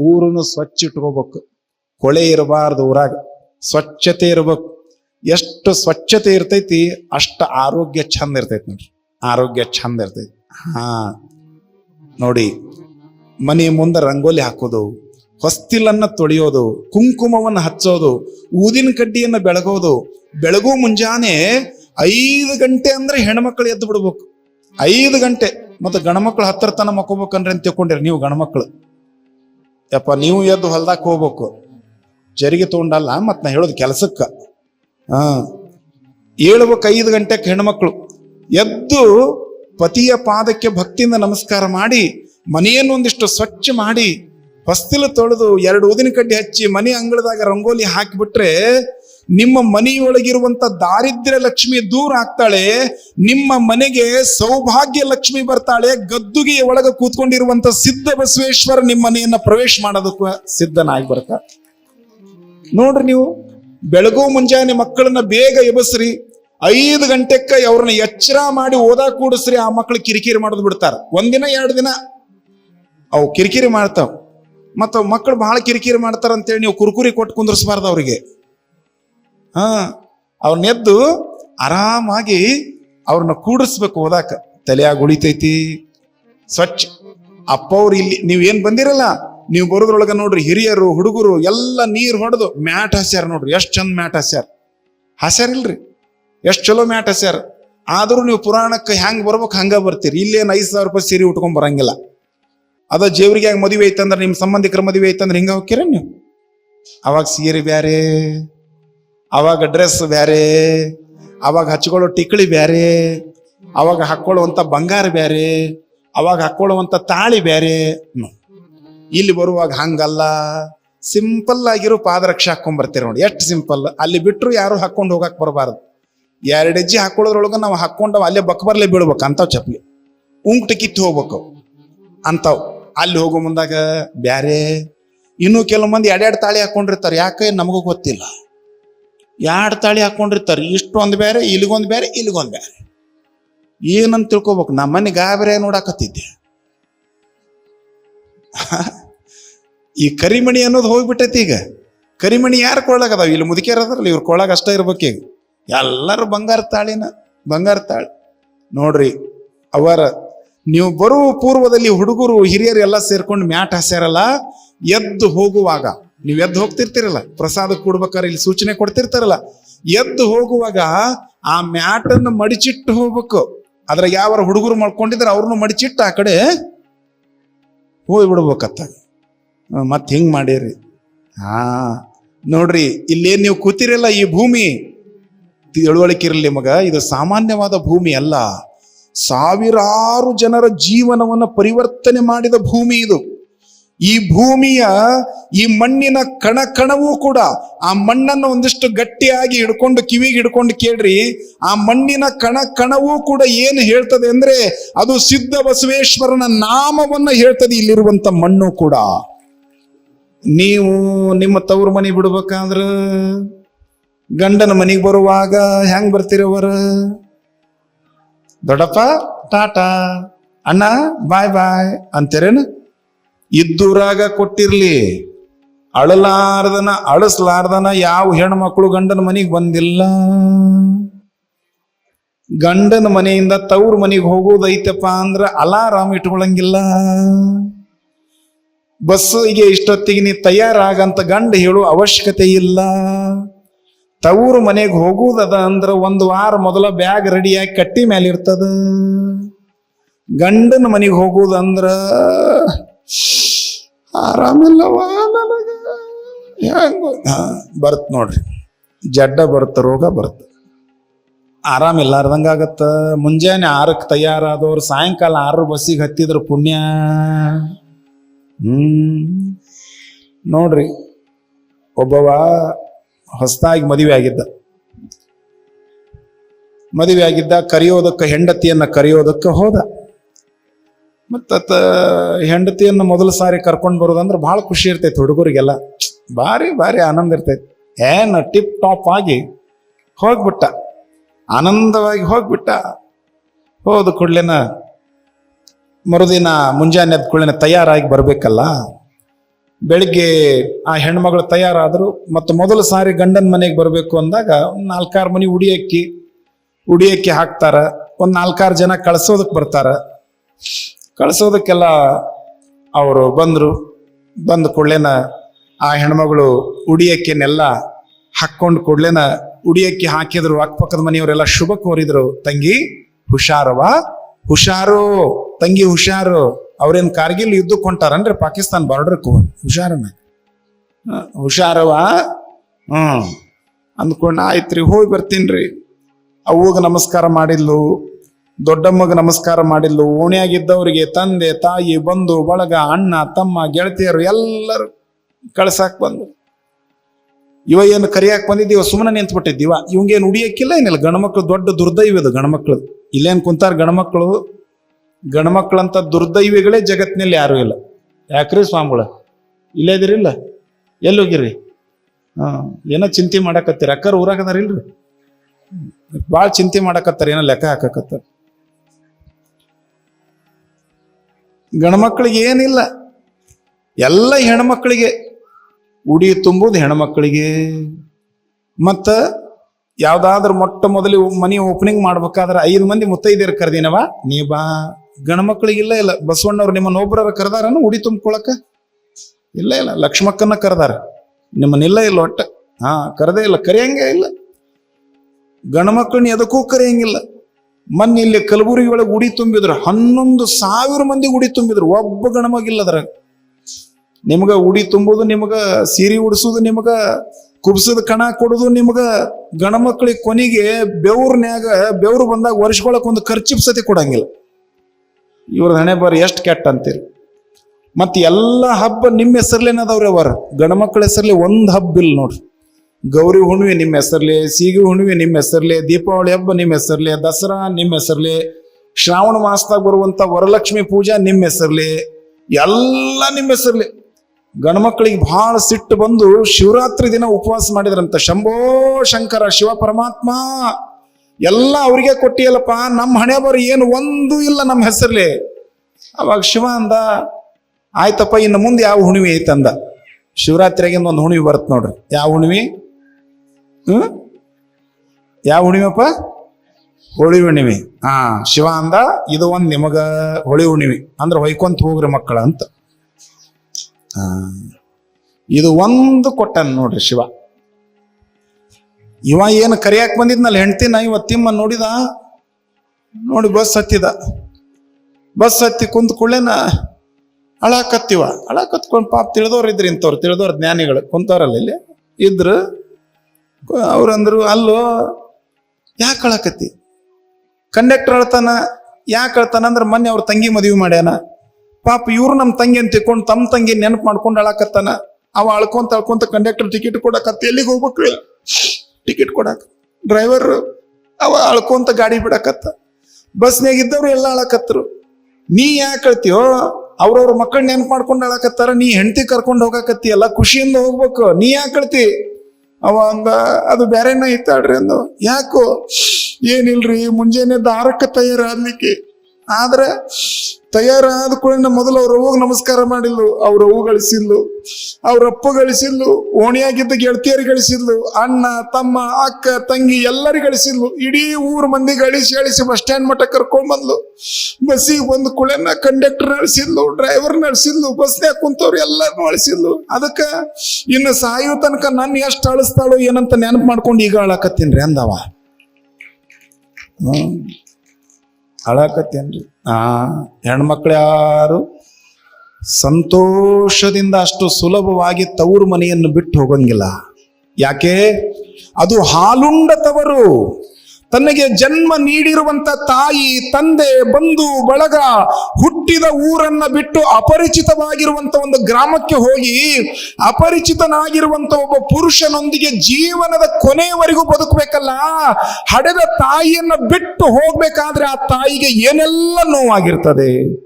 ಊರನ್ನು ಸ್ವಚ್ಛ ಇಟ್ಕೋಬೇಕು. ಕೊಳೆ ಇರಬಾರ್ದು ಊರಾಗ. ಸ್ವಚ್ಛತೆ ಇರ್ಬೇಕು. ಎಷ್ಟು ಸ್ವಚ್ಛತೆ ಇರ್ತೈತಿ, ಅಷ್ಟ ಆರೋಗ್ಯ ಚಂದ ಇರ್ತೈತಿ ನೋಡ್ರಿ. ಆರೋಗ್ಯ ಚಂದ ಇರ್ತೈತಿ. ಹಾ. ನೋಡಿ, ಮನೆ ಮುಂದೆ ರಂಗೋಲಿ ಹಾಕೋದು, ಹೊಸ್ತಿಲನ್ನ ತೊಳೆಯೋದು, ಕುಂಕುಮವನ್ನು ಹಚ್ಚೋದು, ಊದಿನ ಕಡ್ಡಿಯನ್ನು ಬೆಳಗೋದು, ಬೆಳಗು ಮುಂಜಾನೆ ಐದು ಗಂಟೆ ಅಂದ್ರೆ ಹೆಣ್ಮಕ್ಳು ಎದ್ದು ಬಿಡ್ಬೇಕು. ಐದು ಗಂಟೆ. ಮತ್ತೆ ಗಣಮಕ್ಳು ಹತ್ತಿರ ತನ ಮಕ್ಕೋಬೇಕನ್ರಿ ಅಂತ ತಿಳ್ಕೊಂಡಿರಿ ನೀವು ಗಣಮಕ್ಳು ಯಪ್ಪ, ನೀವು ಎದ್ದು ಹೊಲ್ದಾಗ ಹೋಗ್ಬೇಕು. ಜರಿಗೆ ತೊಗೊಂಡಲ್ಲ, ಮತ್ ನಾ ಹೇಳೋದು ಕೆಲಸಕ್ಕೆ. ಹಾ. ಏಳ್ಬೇಕು ಐದು ಗಂಟೆಗೆ ಹೆಣ್ಮಕ್ಳು. ಎದ್ದು ಪತಿಯ ಪಾದಕ್ಕೆ ಭಕ್ತಿಯಿಂದ ನಮಸ್ಕಾರ ಮಾಡಿ, ಮನೆಯನ್ನು ಒಂದಿಷ್ಟು ಸ್ವಚ್ಛ ಮಾಡಿ, ಹೊಸ್ತಿಲು ತೊಳೆದು ಎರಡು ಊದಿನ ಕಡ್ಡಿ ಹಚ್ಚಿ, ಮನೆ ಅಂಗಳದಾಗ ರಂಗೋಲಿ ಹಾಕಿಬಿಟ್ರೆ ನಿಮ್ಮ ಮನೆಯೊಳಗಿರುವಂತ ದಾರಿದ್ರ್ಯ ಲಕ್ಷ್ಮಿ ದೂರ ಆಗ್ತಾಳೆ, ನಿಮ್ಮ ಮನೆಗೆ ಸೌಭಾಗ್ಯ ಲಕ್ಷ್ಮಿ ಬರ್ತಾಳೆ ಗದ್ದುಗೆ ಒಳಗ ಕೂತ್ಕೊಂಡಿರುವಂತ ಸಿದ್ಧ ಬಸವೇಶ್ವರ ನಿಮ್ಮ ಮನೆಯನ್ನ ಪ್ರವೇಶ ಮಾಡೋದಕ್ಕ ಸಿದ್ಧನಾಗಿ ಬರ್ತಾ. ನೋಡ್ರಿ ನೀವು, ಬೆಳಗು ಮುಂಜಾನೆ ಮಕ್ಕಳನ್ನ ಬೇಗ ಎಬಸ್ರಿ, ಐದು ಗಂಟೆಕ್ಕ ಅವ್ರನ್ನ ಎಚ್ಚರ ಮಾಡಿ ಓದಾ ಕೂಡಿಸ್ರಿ, ಆ ಮಕ್ಕಳು ಕಿರಿಕಿರಿ ಮಾಡೋದು ಬಿಡ್ತಾರ. ಒಂದಿನ, ಎರಡು ದಿನ ಅವು ಕಿರಿಕಿರಿ ಮಾಡ್ತಾವ. ಮತ್ತ ಮಕ್ಕಳು ಬಹಳ ಕಿರಿಕಿರಿ ಮಾಡ್ತಾರ ಅಂತೇಳಿ ನೀವು ಕುರ್ಕುರಿ ಕೊಟ್ಟು ಕುಂದ್ರಿಸ್ಬಾರ್ದು ಅವ್ರಿಗೆ. ಹಾ ಅವ್ರನ್ನೆದ್ದು ಆರಾಮಾಗಿ ಅವ್ರನ್ನ ಕೂಡಿಸ್ಬೇಕು ಓದಾಕ ತಲೆಯಾಗ ಉಳಿತೈತಿ, ಸ್ವಚ್ಛ. ಅಪ್ಪವ್ರು ಇಲ್ಲಿ, ನೀವು ಏನ್ ಬಂದಿರಲ್ಲ, ನೀವು ಬರೋದ್ರೊಳಗ ನೋಡ್ರಿ ಹಿರಿಯರು, ಹುಡುಗರು, ಎಲ್ಲ ನೀರು ಹೊಡೆದು ಮ್ಯಾಟ್ ಹಸ್ಯಾರ ನೋಡ್ರಿ, ಎಷ್ಟು ಚಂದ ಮ್ಯಾಟ್ ಹಸ್ಯಾರ. ಹಸ್ಯಾರ ಇಲ್ರಿ, ಎಷ್ಟ್ ಚಲೋ ಮ್ಯಾಟ್ ಹಸ್ಯಾರ. ಆದರೂ ನೀವು ಪುರಾಣಕ್ಕೆ ಹೆಂಗ್ ಬರ್ಬೇಕು ಹಂಗ ಬರ್ತೀರಿ. ಇಲ್ಲೇನು ಐದು ಸಾವಿರ ರೂಪಾಯಿ ಸೀರೆ ಉಟ್ಕೊಂಡ್ ಬರಂಗಿಲ್ಲ. ಅದ ಜೇವ್ರಿಗೆ ಮದುವೆ ಐತಂದ್ರೆ ನಿಮ್ಮ ಸಂಬಂಧಿಕರ ಮದುವೆ ಐತಂದ್ರೆ ಹಿಂಗೆ ಹೋಗ್ತೀರ ನೀವು? ಅವಾಗ ಸೀರೆ ಬ್ಯಾರೆ ಅವಾಗ ಡ್ರೆಸ್ ಬ್ಯಾರೆ, ಅವಾಗ ಹಚ್ಕೊಳ್ಳೋ ಟಿಕ್ಳಿ ಬ್ಯಾರೆ, ಅವಾಗ ಹಾಕ್ಕೊಳ್ಳುವಂಥ ಬಂಗಾರ ಬ್ಯಾರೆ, ಅವಾಗ ಹಾಕ್ಕೊಳ್ಳುವಂಥ ತಾಳಿ ಬ್ಯಾರೆ. ಇಲ್ಲಿ ಬರುವಾಗ ಹಂಗಲ್ಲ. ಸಿಂಪಲ್ ಆಗಿರೋ ಪಾದರಕ್ಷೆ ಹಾಕೊಂಡ್ ಬರ್ತೀರ ನೋಡಿ. ಎಷ್ಟು ಸಿಂಪಲ್ ಅಲ್ಲಿ ಬಿಟ್ಟರು ಯಾರು ಹಾಕೊಂಡು ಹೋಗಕ್ಕೆ ಬರಬಾರ್ದು. ಎರಡು ಹೆಜ್ಜೆ ಹಾಕೊಳ್ಳೋದ್ರೊಳಗ ನಾವು ಹಾಕೊಂಡವ್ ಅಲ್ಲೇ ಬಕ್ಬರ್ಲೆ ಬೀಳ್ಬೇಕು. ಅಂಥವು ಚಪ್ಪಲಿ. ಉಂಕ್ಟ ಕಿತ್ತು ಹೋಗ್ಬೇಕು. ಅಂಥವು. ಅಲ್ಲಿ ಹೋಗೋ ಮುಂದಾಗ ಬ್ಯಾರೆ. ಇನ್ನು ಕೆಲವು ಮಂದಿ ಎರಡೆರಡು ತಾಳಿ ಹಾಕೊಂಡಿರ್ತಾರೆ. ಯಾಕೆ? ನಮಗೂ ಗೊತ್ತಿಲ್ಲ. ಎರಡು ತಾಳಿ ಹಾಕೊಂಡಿರ್ತಾರೆ. ಇಷ್ಟೊಂದು ಬೇರೆ, ಇಲ್ಲಿಗೊಂದು ಬೇರೆ ಇಲ್ಲಿಗೊಂದು ಬೇರೆ. ಏನಂತ ತಿಳ್ಕೊಬೇಕು? ನಮ್ಮನೆ ಗಾಬರಿ ನೋಡಾಕತ್ತಿದ್ದೆ. ಈ ಕರಿಮಣಿ ಅನ್ನೋದು ಹೋಗ್ಬಿಟ್ಟೈತಿ ಈಗ. ಕರಿಮಣಿ ಯಾರು ಕೊಳ್ಳಾಗದಾವ ಇಲ್ಲಿ ಮುದುಕಿಯರ್ ಇವ್ರು ಕೊಳ್ಳಾಗ ಅಷ್ಟ ಈಗ. ಎಲ್ಲರೂ ಬಂಗಾರ ತಾಳಿನ, ಬಂಗಾರ ತಾಳಿ. ನೋಡ್ರಿ, ಅವರ ನೀವು ಬರುವ ಪೂರ್ವದಲ್ಲಿ ಹುಡುಗರು, ಹಿರಿಯರು ಎಲ್ಲ ಸೇರ್ಕೊಂಡು ಮ್ಯಾಟ್ ಹಾಸ್ಯಾರಲ್ಲ, ಎದ್ದು ಹೋಗುವಾಗ. ನೀವು ಎದ್ದು ಹೋಗ್ತಿರ್ತಿರಲ್ಲ, ಪ್ರಸಾದ ಕೊಡ್ಬೇಕಾದ್ರೆ ಇಲ್ಲಿ ಸೂಚನೆ ಕೊಡ್ತಿರ್ತಾರಲ್ಲ, ಎದ್ದು ಹೋಗುವಾಗ ಆ ಮ್ಯಾಟನ್ನು ಮಡಿಚಿಟ್ಟು ಹೋಗ್ಬೇಕು. ಅದ್ರ ಯಾವ ಹುಡುಗರು ಮಾಡ್ಕೊಂಡಿದ್ರೆ ಅವ್ರನ್ನು ಮಡಿಚಿಟ್ಟು ಆ ಕಡೆ ಹೋಗಿ ಬಿಡ್ಬೇಕತ್ತ ಮತ್ತೆ ಹೆಂಗ್ ಮಾಡಿರಿ? ಹಾ ನೋಡ್ರಿ, ಇಲ್ಲೇನು ನೀವು ಕೂತಿರಲ್ಲ ಈ ಭೂಮಿ? ತಿಳುವಳಿಕೆ ಇರಲಿ ಮಗ, ಇದು ಸಾಮಾನ್ಯವಾದ ಭೂಮಿ ಅಲ್ಲ. ಸಾವಿರಾರು ಜನರ ಜೀವನವನ್ನು ಪರಿವರ್ತನೆ ಮಾಡಿದ ಭೂಮಿ ಇದು. ಈ ಭೂಮಿಯ ಈ ಮಣ್ಣಿನ ಕಣ ಕಣವೂ ಕೂಡ ಆ ಮಣ್ಣನ್ನು ಒಂದಿಷ್ಟು ಗಟ್ಟಿಯಾಗಿ ಹಿಡ್ಕೊಂಡು ಕಿವಿಗೆ ಹಿಡ್ಕೊಂಡು ಕೇಳ್ರಿ, ಆ ಮಣ್ಣಿನ ಕಣ ಕಣವೂ ಕೂಡ ಏನು ಹೇಳ್ತದೆ ಅಂದ್ರೆ ಅದು ಸಿದ್ಧ ಬಸವೇಶ್ವರನ ನಾಮವನ್ನ ಹೇಳ್ತದೆ ಇಲ್ಲಿರುವಂತ ಮಣ್ಣು ಕೂಡ. ನೀವು ನಿಮ್ಮ ತವ್ರ ಮನೆ ಬಿಡ್ಬೇಕಾದ್ರ ಗಂಡನ ಮನೆಗೆ ಬರುವಾಗ ಹೆಂಗ್ ಬರ್ತಿರವರು? ದೊಡ್ಡಪ್ಪ, ಟಾಟಾ, ಅಣ್ಣ, ಬಾಯ್ ಬಾಯ್ ಅಂತೀರೇನು? ಇದ್ದೂರಾಗ ಕೊಟ್ಟಿರ್ಲಿ. ಅಳಲಾರ್ದನ, ಅಳಸ್ಲಾರ್ದನ ಯಾವ ಹೆಣ್ಮಕ್ಳು ಗಂಡನ ಮನೆಗೆ ಬಂದಿಲ್ಲ. ಗಂಡನ ಮನೆಯಿಂದ ತವ್ರ ಮನೆಗೆ ಹೋಗೋದೈತಪ್ಪ ಅಂದ್ರೆ ಅಲಾರಾಮ್ ಇಟ್ಕೊಳಂಗಿಲ್ಲ. ಬಸ್ಸಿಗೆ ಇಷ್ಟೊತ್ತಿಗೆ ನೀ ತಯಾರಾಗಂತ ಗಂಡ ಹೇಳೋ ಅವಶ್ಯಕತೆ ಇಲ್ಲ. ತವ್ರ ಮನೆಗೆ ಹೋಗುದದ ಅಂದ್ರೆ ಒಂದು ವಾರ ಮೊದಲ ಬ್ಯಾಗ್ ರೆಡಿಯಾಗಿ ಕಟ್ಟಿ ಮೇಲೆ ಗಂಡನ ಮನೆಗೆ ಹೋಗುದಂದ್ರ ಆರಾಮಿಲ್ಲವ ನನಗೆ. ಹೆಂಗ. ಬರ್ತ್ ನೋಡ್ರಿ. ಜಡ್ಡ ಬರ್ತ, ರೋಗ ಬರುತ್ತೆ ಆರಾಮಿಲ್ಲಾರ್ದಂಗ ಆಗತ್ತ. ಮುಂಜಾನೆ ಆರಕ್ಕೆ ತಯಾರಾದವ್ರು ಸಾಯಂಕಾಲ ಆರು ಬಸ್ಸಿಗೆ ಹತ್ತಿದ್ರು ಪುಣ್ಯ. ಹ್ಮ್. ನೋಡ್ರಿ, ಒಬ್ಬವ ಹೊಸದಾಗಿ ಮದುವೆ ಆಗಿದ್ದ. ಮದುವೆ ಆಗಿದ್ದ, ಕರೆಯೋದಕ್ಕೆ ಹೆಂಡತಿಯನ್ನ ಕರೆಯೋದಕ್ಕೆ ಹೋದ. ಮತ್ತ ಹೆಂಡತಿಯನ್ನು ಮೊದಲ ಸಾರಿ ಕರ್ಕೊಂಡು ಬರೋದಂದ್ರೆ ಬಹಳ ಖುಷಿ ಇರ್ತೈತೆ ಹುಡುಗರಿಗೆಲ್ಲ. ಭಾರಿ ಭಾರಿ ಆನಂದ ಇರ್ತೈತಿ. ಏನ್ ಟಿಪ್ ಟಾಪ್ ಆಗಿ ಹೋಗ್ಬಿಟ್ಟ. ಆನಂದವಾಗಿ ಹೋಗ್ಬಿಟ್ಟ. ಹೋದ ಕೂಡ್ಲೆನ ಮರುದಿನ ಮುಂಜಾನೆ ಎದ್ದ ತಯಾರಾಗಿ ಬರಬೇಕಲ್ಲ. ಬೆಳಿಗ್ಗೆ ಆ ಹೆಣ್ಮಗಳು ತಯಾರಾದರು, ಮತ್ತು ಮೊದಲ ಸಾರಿ ಗಂಡನ ಮನೆಗೆ ಬರಬೇಕು ಅಂದಾಗ ಒಂದು ನಾಲ್ಕಾರು ಮನೆ ಉಡಿಯಕ್ಕಿ ಉಡಿಯಕ್ಕಿ ಹಾಕ್ತಾರ. ಒಂದು ನಾಲ್ಕಾರು ಜನ ಕಳ್ಸೋದಕ್ಕೆ ಬರ್ತಾರ. ಕಳ್ಸೋದಕ್ಕೆಲ್ಲ ಅವರು ಬಂದರು. ಬಂದು ಕೂಡಲೇನ ಆ ಹೆಣ್ಮಗಳು ಉಡಿಯಕ್ಕೆನೆಲ್ಲ ಹಾಕ್ಕೊಂಡು ಕೂಡಲೇನ ಉಡಿಯಕ್ಕೆ ಹಾಕಿದ್ರು. ಅಕ್ಕಪಕ್ಕದ ಮನೆಯವರೆಲ್ಲ ಶುಭ ಕೋರಿದ್ರು. ತಂಗಿ ಹುಷಾರವ ಹುಷಾರು, ತಂಗಿ ಹುಷಾರು. ಅವ್ರೇನು ಕಾರ್ಗಿಲ್ ಯುದ್ಧಕ್ಕೆ ಹೊಂಟಾರನ್ರಿ? ಪಾಕಿಸ್ತಾನ ಬಾರ್ಡರ್ ಹುಷಾರನ? ಹುಷಾರವ ಹ್ಮ್. ಅಂದ್ಕೊಂಡು, ಆಯ್ತ್ರಿ, ಹೋಗಿ ಬರ್ತೀನಿ ರೀ ನಮಸ್ಕಾರ ಮಾಡಿದ್ಲು. ದೊಡ್ಡಮ್ಮಗ ನಮಸ್ಕಾರ ಮಾಡಿದ್ಲು. ಓಣಿಯಾಗಿದ್ದವರಿಗೆ ತಂದೆ, ತಾಯಿ, ಬಂಧು, ಬಳಗ, ಅಣ್ಣ, ತಮ್ಮ, ಗೆಳತಿಯರು ಎಲ್ಲರೂ ಕಳ್ಸಾಕ್ ಬಂದು ಇವ ಏನು ಕರಿಯಾಕ್ ಬಂದಿದ್ದೀವ ಸುಮ್ಮನೆ ನಿಂತ್ಬಿಟ್ಟಿದ್ದೀವ ಇವಂಗೇನು ಉಡಿಯಕ್ಕಿಲ್ಲ ಏನಿಲ್ಲ. ಗಣಮಕ್ಳು ದೊಡ್ಡ ದುರ್ದೈವ ಇದು ಗಣಮಕ್ಳು ಇಲ್ಲೇನ್ ಕುಂತಾರ ಗಣಮಕ್ಳು ಗಣಮಕ್ಳಂತ ದುರ್ದೈವಿಗಳೇ ಜಗತ್ತಿನಲ್ಲಿ ಯಾರು ಇಲ್ಲ. ಯಾಕ್ರಿ ಸ್ವಾಮಿಗಳ? ಇಲ್ಲೇ ಎಲ್ಲಿ ಹೋಗಿರಿ? ಹಾಂ, ಏನೋ ಚಿಂತೆ ಮಾಡಕತ್ತೀರಿ. ಅಕ್ಕರ್ ಊರಾಗದಾರಿಲ್ರಿ ಭಾಳ ಚಿಂತೆ ಮಾಡಕತ್ತಾರ, ಏನೋ ಲೆಕ್ಕ ಹಾಕಕತ್ತಾರ. ಗಣಮಕ್ಳಿಗೆ ಏನಿಲ್ಲ. ಎಲ್ಲ ಹೆಣ್ಮಕ್ಳಿಗೆ. ಉಡಿ ತುಂಬುದು ಹೆಣ್ಮಕ್ಳಿಗೆ. ಮತ್ತು ಯಾವುದಾದ್ರೂ ಮೊಟ್ಟ ಮೊದಲು ಮನಿ ಓಪನಿಂಗ್ ಮಾಡ್ಬೇಕಾದ್ರೆ ಐದು ಮಂದಿ ಮುತ್ತೈದೆಯರು ಕರ್ದಿನವ, ನೀ ಬಾ. ಗಣಮಕ್ಕಳಿಗೆ ಇಲ್ಲ ಇಲ್ಲ. ಬಸವಣ್ಣವ್ರು ನಿಮ್ಮನ್ನ ಒಬ್ಬರ ಕರೆದಾರನು ಉಡಿ ತುಂಬ್ಕೊಳಕ. ಇಲ್ಲ ಇಲ್ಲ. ಲಕ್ಷ್ಮಕ್ಕನ್ನ ಕರೆದಾರ. ನಿಮ್ಮನ್ನಿಲ್ಲ ಇಲ್ಲ ಒಟ್ಟ. ಹಾ, ಕರೆದೇ ಇಲ್ಲ. ಕರೆಯಂಗೆ ಇಲ್ಲ. ಗಣಮಕ್ಕಳನ್ನ ಎದಕ್ಕೂ ಕರೆಯಂಗಿಲ್ಲ. ಮೊನ್ನೆ ಇಲ್ಲಿ ಕಲಬುರಗಿ ಒಳಗೆ ಉಡಿ ತುಂಬಿದ್ರು. ಹನ್ನೊಂದು ಸಾವಿರ ಮಂದಿ ಉಡಿ ತುಂಬಿದ್ರು. ಒಬ್ಬ ಗಣಮಗಿಲ್ಲ ಅದ್ರಾಗ ನಿಮ್ಗ ಉಡಿ ತುಂಬುದು, ನಿಮ್ಗ ಸೀರೆ ಉಡಿಸೋದು, ನಿಮ್ಗ ಕುಬ್ಸದ ಕಣ ಕೊಡುದು, ನಿಮ್ಗ ಗಣಮಕ್ಳಿಗೆ ಕೊನೆಗೆ ಬೆವ್ರನ್ಯಾಗ, ಬೆವ್ರು ಬಂದಾಗ ವರ್ಷಗೊಳಕ್ಕೆ ಒಂದು ಖರ್ಚು ಸತಿ ಕೊಡಂಗಿಲ್ಲ. ಇವ್ರ ಹಣೆ ಬಾರಿ ಎಷ್ಟು ಕೆಟ್ಟ ಅಂತೀರಿ. ಮತ್ತೆ ಎಲ್ಲ ಹಬ್ಬ ನಿಮ್ಮ ಹೆಸರ್ಲೇನದವ್ರಿ ಅವರ? ಗಣಮಕ್ಕಳ ಹೆಸರ್ಲಿ ಒಂದು ಹಬ್ಬ ಇಲ್ಲ ನೋಡ್ರಿ. ಗೌರಿ ಹುಣ್ಣಿಮೆ ನಿಮ್ಮ ಹೆಸರಲ್ಲಿ ಸೀಗಿ ಹುಣ್ಣಿಮೆ ನಿಮ್ಮ ಹೆಸರಲ್ಲಿ ದೀಪಾವಳಿ ಹಬ್ಬ ನಿಮ್ಮ ಹೆಸರ್ಲಿ, ದಸರಾ ನಿಮ್ಮ ಹೆಸರಲ್ಲಿ ಶ್ರಾವಣ ಮಾಸದಾಗ ಬರುವಂತ ವರಲಕ್ಷ್ಮಿ ಪೂಜಾ ನಿಮ್ಮ ಹೆಸರಲ್ಲಿ ಎಲ್ಲ ನಿಮ್ಮ ಹೆಸರಲ್ಲಿ ಗಣಮಕ್ಕಳಿಗೆ ಬಹಳ ಸಿಟ್ಟು ಬಂದು ಶಿವರಾತ್ರಿ ದಿನ ಉಪವಾಸ ಮಾಡಿದ್ರಂತ ಶಂಭೋ ಶಂಕರ ಶಿವ ಪರಮಾತ್ಮ. ಎಲ್ಲ ಅವ್ರಿಗೆ ಕೊಟ್ಟಿಯಲ್ಲಪ್ಪ, ನಮ್ಮ ಹಣೆ ಏನು ಒಂದು ಇಲ್ಲ ನಮ್ಮ ಹೆಸರಲ್ಲಿ ಅವಾಗ ಶಿವ ಅಂದ, ಆಯ್ತಪ್ಪ, ಇನ್ನು ಮುಂದೆ ಯಾವ ಹುಣ್ಣಿಮೆ ಐತಂದ? ಶಿವರಾತ್ರಿಯಾಗಿಂದ ಒಂದು ಹುಣ್ಣಿಮೆ ಬರುತ್ತೆ ನೋಡ್ರಿ. ಯಾವ ಹುಣ್ಣಿಮೆ? ಹ್ಮ್? ಯಾವ ಹುಣ್ಣಿಮೆಪ್ಪ? ಹೋಳಿ ಹುಣ್ಣಿಮೆ. ಹಾ, ಶಿವ ಅಂದ, ಇದು ಒಂದು ನಿಮಗ ಹೋಳಿ ಹುಣ್ಣಿಮೆ. ಅಂದ್ರೆ ಹೊಯ್ಕೊಂತ ಹೋಗ್ರಿ ಮಕ್ಕಳ ಅಂತ. ಇದು ಒಂದು ಕೊಟ್ಟನ್ ನೋಡ್ರಿ ಶಿವ. ಇವ ಏನು ಕರಿಯಾಕ್ ಬಂದಿದ್ನಲ್ಲ, ಹೆಂಡ್ತಿನ ಇವ ತಿಮ್ಮ ನೋಡಿದ? ನೋಡಿ ಬಸ್ ಹತ್ತಿದ. ಬಸ್ ಹತ್ತಿ ಕುಂತ ಕೂಡಲೇನ ಅಳಾಕತ್ತಿವ. ಅಳಾಕತ್ಕೊಂಡು ಪಾಪ ತಿಳಿದವ್ರು ಇದ್ರಿ ಇಂಥವ್ರು ತಿಳಿದವ್ರು ಜ್ಞಾನಿಗಳು. ಕುಂತಾರಲ್ಲ ಇಲ್ಲಿ. ಇದ್ರು ಅವ್ರಂದ್ರು, ಅಲ್ಲೋ, ಯಾಕೆ ಅಳಕತ್ತಿ ಕಂಡಕ್ಟರ್ ಅಳ್ತಾನ, ಯಾಕೆ ಹೇಳ್ತಾನ ಅಂದ್ರೆ, ಮೊನ್ನೆ ಅವ್ರ ತಂಗಿ ಮದುವೆ ಮಾಡ್ಯಾನ. ಪಾಪ ಇವ್ರು ನಮ್ಮ ತಂಗಿ ಅಂತ ತಿಳ್ಕೊಂಡು ತಮ್ಮ ತಂಗಿ ನೆನಪು ಮಾಡ್ಕೊಂಡು ಅಳಕತ್ತಾನ. ಅವ ಅಳ್ಕೊಂತ ಅಳ್ಕೊಂತ ಕಂಡಕ್ಟರ್ ಟಿಕೆಟ್ ಕೊಡಕತ್ತೆ. ಎಲ್ಲಿಗೆ ಹೋಗ್ಬೇಕು ಟಿಕೆಟ್ ಕೊಡಾಕ. ಡ್ರೈವರ್ ಅವ ಅಳ್ಕೊಂತ ಗಾಡಿ ಬಿಡಕತ್ತ. ಬಸ್ನ್ಯಾಗ ಇದ್ದವ್ರು ಎಲ್ಲ ಅಳಕತ್ತರು ನೀ ಯಾಕೆ ಅಳ್ತೀಯೋ, ಅವ್ರವ್ರ ಮಕ್ಕಳ ನೆನ್ಪು ಮಾಡ್ಕೊಂಡು ಅಳಕತ್ತಾರ. ನೀ ಹೆಂಡತಿ ಕರ್ಕೊಂಡು ಹೋಗಾಕತ್ತೀಯಲ್ಲ ಖುಷಿಯಿಂದ ಹೋಗ್ಬೇಕು. ನೀ ಯಾಕೆ ಅಳ್ತಿ? ಅವ ಅಂದ ಅದು ಬೇರೆನ ಐತಾಳ್ರಿ ಅಂದವ ಯಾಕೋ? ಏನಿಲ್ರಿ ಮುಂಜಾನೆ ದಾರಕ್ಕೆ ತಯಾರಾದ್ಲಿಕ್ಕೆ ಆದ್ರೆ ತಯಾರಾದ ಕೂಡ ಮೊದಲು ಅವ್ರ ಅವ್ವಗೆ ನಮಸ್ಕಾರ ಮಾಡಿಲ್ಲು ಅವ್ರ ಅವ್ವ ಗಳಿಸಿದ್ಲು, ಅವ್ರ ಅಪ್ಪ ಗಳಿಸಿದ್ಲು, ಓಣಿಯಾಗಿದ್ದ ಗೆಳತಿಯರು ಗಳಿಸಿದ್ಲು, ಅಣ್ಣ, ತಮ್ಮ, ಅಕ್ಕ, ತಂಗಿ ಎಲ್ಲರಿಗೂ ಗಳಿಸಿದ್ಲು. ಇಡೀ ಊರ್ ಮಂದಿ ಗಳಿಸಿ ಗಳಿಸಿ ಬಸ್ ಸ್ಟ್ಯಾಂಡ್ ಮಟ್ಟ ಕರ್ಕೊಂಡ್ ಬಂದ್ಲು. ಬಸ್ಸಿಗೆ ಒಂದು ಕುಳೆನ ಕಂಡಕ್ಟರ್ ನಡೆಸಿದ್ಲು ಡ್ರೈವರ್ ನಡೆಸಿದ್ಲು ಬಸ್ನ್ಯಾಗ ಕುಂತವ್ರು ಎಲ್ಲಾರು ಅಳಿಸಿದ್ಲು. ಅದಕ್ಕ ಇನ್ನು ಸಾಯೋ ತನಕ ನನ್ನ ಎಷ್ಟು ಅಳಿಸ್ತಾಳೋ ಏನಂತ ನೆನಪು ಮಾಡ್ಕೊಂಡು ಈಗ ಅಳಕತ್ತೀನ್ರಿ ಅಂದವ. ಹ್ಮ್. ಅಳಕತ್ತೇನ್ರಿ? ಆ, ಹೆಣ್ಮಕ್ಳು ಯಾರು ಸಂತೋಷದಿಂದ ಅಷ್ಟು ಸುಲಭವಾಗಿ ತವರು ಮನೆಯನ್ನು ಬಿಟ್ಟು ಹೋಗಂಗಿಲ್ಲ. ಯಾಕೆ? ಅದು ಹಾಲುಂಡ ತವರು ತನಗೆ ಜನ್ಮ ನೀಡಿರುವಂತ ತಾಯಿ, ತಂದೆ, ಬಂಧು, ಬಳಗ ಹುಟ್ಟಿದ ಊರನ್ನ ಬಿಟ್ಟು ಅಪರಿಚಿತವಾಗಿರುವಂತ ಒಂದು ಗ್ರಾಮಕ್ಕೆ ಹೋಗಿ ಅಪರಿಚಿತನಾಗಿರುವಂತ ಒಬ್ಬ ಪುರುಷನೊಂದಿಗೆ ಜೀವನದ ಕೊನೆಯವರೆಗೂ ಬದುಕಬೇಕಲ್ಲ? ಹಡೆದ ತಾಯಿಯನ್ನ ಬಿಟ್ಟು ಹೋಗ್ಬೇಕಾದ್ರೆ ಆ ತಾಯಿಗೆ ಏನೆಲ್ಲ ನೋವಾಗಿರ್ತದೆ?